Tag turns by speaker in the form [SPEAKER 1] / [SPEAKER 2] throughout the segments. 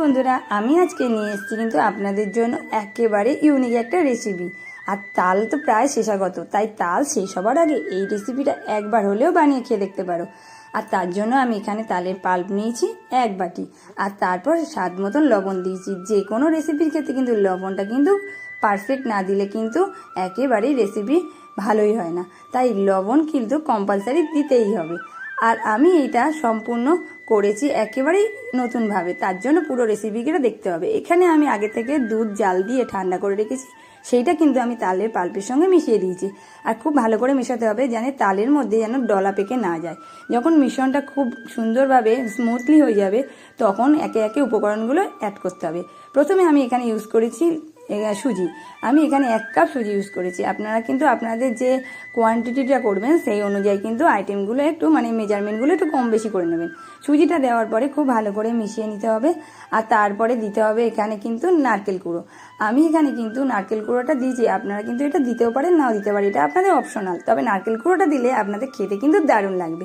[SPEAKER 1] বন্ধুরা, আমি আজকে নিয়ে এসেছি কিন্তু আপনাদের জন্য একেবারে ইউনিক একটা রেসিপি আর তাল তো প্রায় শেষাগত তাই তাল শেষ হবার আগে এই রেসিপিটা একবার হলেও বানিয়ে খেয়ে দেখতে পারো। আর তার জন্য আমি এখানে তালের পাল্প নিয়েছি এক বাটি। আর তারপর স্বাদ মতন লবণ দিয়েছি। যে কোনো রেসিপির ক্ষেত্রে কিন্তু লবণটা কিন্তু পারফেক্ট না দিলে কিন্তু একেবারেই রেসিপি ভালোই হয় না। তাই লবণ কিন্তু কম্পালসারি দিতেই হবে। আর আমি এটা সম্পূর্ণ করেছি একেবারেই নতুনভাবে। তার জন্য পুরো রেসিপিটা দেখতে হবে। এখানে আমি আগে থেকে দুধ, জাল দিয়ে ঠান্ডা করে রেখেছি। সেইটা কিন্তু আমি তালের পাল্পের সঙ্গে মিশিয়ে দিয়েছি। আর খুব ভালো করে মেশাতে হবে যেন তালের মধ্যে যেন ডলা পেকে না যায়। যখন মিশ্রণটা খুব সুন্দরভাবে স্মুথলি হয়ে যাবে, তখন একে একে উপকরণগুলো অ্যাড করতে হবে। প্রথমে আমি এখানে ইউজ করেছি সুজি। আমি এখানে এক কাপ সুজি ইউজ করেছি। আপনারা কিন্তু আপনাদের যে কোয়ান্টিটিটা করবেন, সেই অনুযায়ী কিন্তু আইটেমগুলো একটু মানে মেজারমেন্টগুলো একটু কম বেশি করে নেবেন। সুজিটা দেওয়ার পরে খুব ভালো করে মিশিয়ে নিতে হবে। আর তারপরে দিতে হবে এখানে কিন্তু নারকেল কুড়ো। আমি এখানে কিন্তু নারকেল কুড়োটা দিয়েছি। আপনারা কিন্তু এটা দিতেও পারেন, নাও দিতে পারেন। এটা আপনাদের অপশনাল তবে নারকেল কুড়োটা দিলে আপনাদের খেতে কিন্তু দারুণ লাগবে।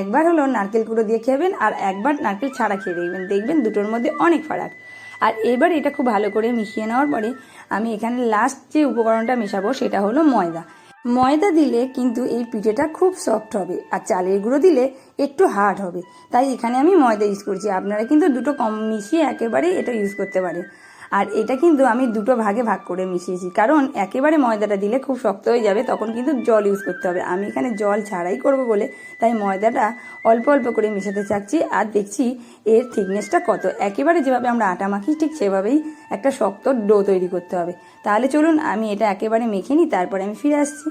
[SPEAKER 1] একবার হলো নারকেল কুড়ো দিয়ে খেবেন, আর একবার নারকেল ছাড়া খেয়ে দেখবেন। দেখবেন দুটোর মধ্যে অনেক ফারাক। আর এবার এটা খুব ভালো করে মিশিয়ে নেওয়ার পরে আমি এখানে লাস্ট যে উপকরণটা মেশাবো সেটা হলো ময়দা। ময়দা দিলে কিন্তু এই পিঠেটা খুব সফট হবে আর চালের গুঁড়ো দিলে একটু হার্ড হবে। তাই এখানে আমি ময়দা ইউজ করছি। আপনারা কিন্তু দুটো কম মিশিয়ে একেবারেই এটা ইউজ করতে পারেন। আর এটা কিন্তু আমি দুটো ভাগে ভাগ করে মিশিয়েছি। কারণ একেবারে ময়দাটা দিলে খুব শক্ত হয়ে যাবে, তখন কিন্তু জল ইউজ করতে হবে। আমি এখানে জল ছাড়াই করব বলে তাই ময়দাটা অল্প অল্প করে মেশাতে চাচ্ছি আর দেখছি এর থিকনেসটা কত। একেবারে যেভাবে আমরা আটা মাখি, ঠিক সেভাবেই একটা শক্ত ডো তৈরি করতে হবে। তাহলে চলুন আমি এটা একেবারে মেখে নিই, তারপরে আমি ফিরে আসছি।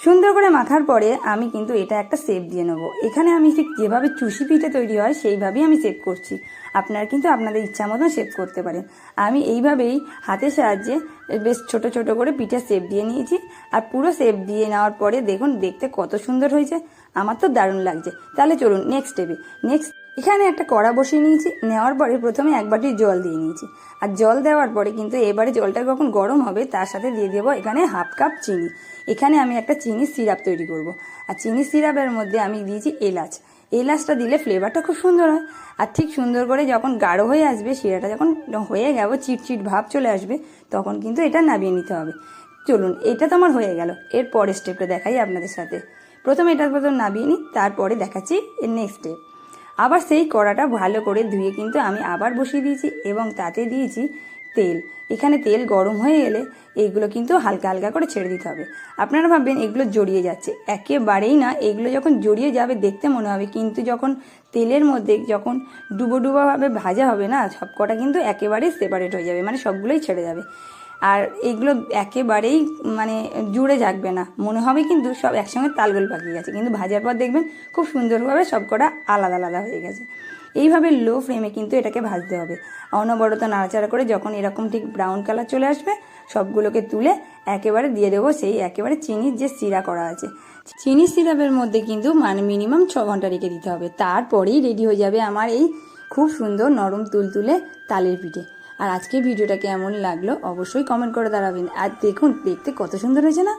[SPEAKER 1] সুন্দর করে মাখার পরে আমি কিন্তু এটা একটা সেপ দিয়ে নেব। এখানে আমি ঠিক যেভাবে চুষি পিঠে তৈরি হয়, সেইভাবেই আমি সেপ করছি। আপনারা কিন্তু আপনাদের ইচ্ছা মতন শেপ করতে পারেন। আমি এইভাবেই হাতের সাহায্যে বেশ ছোট ছোট করে পিঠে সেপ দিয়ে নিয়েছি। আর পুরো সেপ দিয়ে নেওয়ার পরে দেখুন, দেখতে কত সুন্দর হয়েছে। আমার তো দারুণ লাগছে। তাহলে চলুন নেক্সট স্টেপে নেক্সট এখানে একটা কড়া বসিয়ে নিয়েছি, নেওয়ার পরে প্রথমে এক বাটি জল দিয়ে নিয়েছি। আর জল দেওয়ার পরে কিন্তু এবারে জলটা যখন গরম হবে, তার সাথে দিয়ে দেবো এখানে হাফ কাপ চিনি। এখানে আমি একটা চিনি সিরাপ তৈরি করব। আর চিনি সিরাপের মধ্যে আমি দিয়েছি এলাচ। এলাচটা দিলে ফ্লেভারটা খুব সুন্দর হয়। আর ঠিক সুন্দর করে যখন গাঢ় হয়ে আসবে, শিরাটা যখন হয়ে গেল, চিটচিট ভাব চলে আসবে, তখন কিন্তু এটা নামিয়ে নিতে হবে। চলুন, এটা তো আমার হয়ে গেল। এর পরের স্টেপটা দেখাই আপনাদের সাথে। প্রথমে এটার প্রথম নামিয়ে নিই, তারপরে দেখাচ্ছি এর নেক্সট স্টেপ আবার সেই কড়াটা ভালো করে ধুয়ে কিন্তু আমি আবার বসিয়ে দিয়েছি এবং তাতে দিয়েছি তেল। এখানে তেল গরম হয়ে গেলে এইগুলো কিন্তু হালকা হালকা করে ছেড়ে দিতে হবে। আপনারা ভাববেন এগুলো জড়িয়ে যাচ্ছে। একেবারেই না, এগুলো যখন জড়িয়ে যাবে দেখতে মনে হবে, কিন্তু যখন তেলের মধ্যে যখন ডুবো ডুবোভাবে ভাজা হবে না সব কটা কিন্তু একেবারেই সেপারেট হয়ে যাবে মানে সবগুলোই ছেড়ে যাবে। আর এগুলো একেবারেই মানে জুড়ে যাকবে না। মনে হবে কিন্তু সব একসঙ্গে তালগোল পাকিয়ে গেছে। কিন্তু ভাজার পর দেখবেন খুব সুন্দরভাবে সব কটা আলাদা আলাদা হয়ে গেছে। এইভাবে লো ফ্লেমে কিন্তু এটাকে ভাজতে হবে। অনবরত নাড়াচাড়া করে যখন এরকম ঠিক ব্রাউন কালার চলে আসবে, সবগুলোকে তুলে একেবারে দিয়ে দেবো সেই একেবারে চিনির যে সিরা করা আছে। চিনি সিরাপের মধ্যে কিন্তু মানে মিনিমাম ছ ঘণ্টা রেখে দিতে হবে। তারপরেই রেডি হয়ে যাবে আমার এই খুব সুন্দর নরম তুলতুলে তালের পিঠে। আর আজকে ভিডিওটা কেমন লাগল অবশ্যই কমেন্ট করে দাঁড়াবেন আর দেখুন, দেখতে কত সুন্দর হয়েছে না?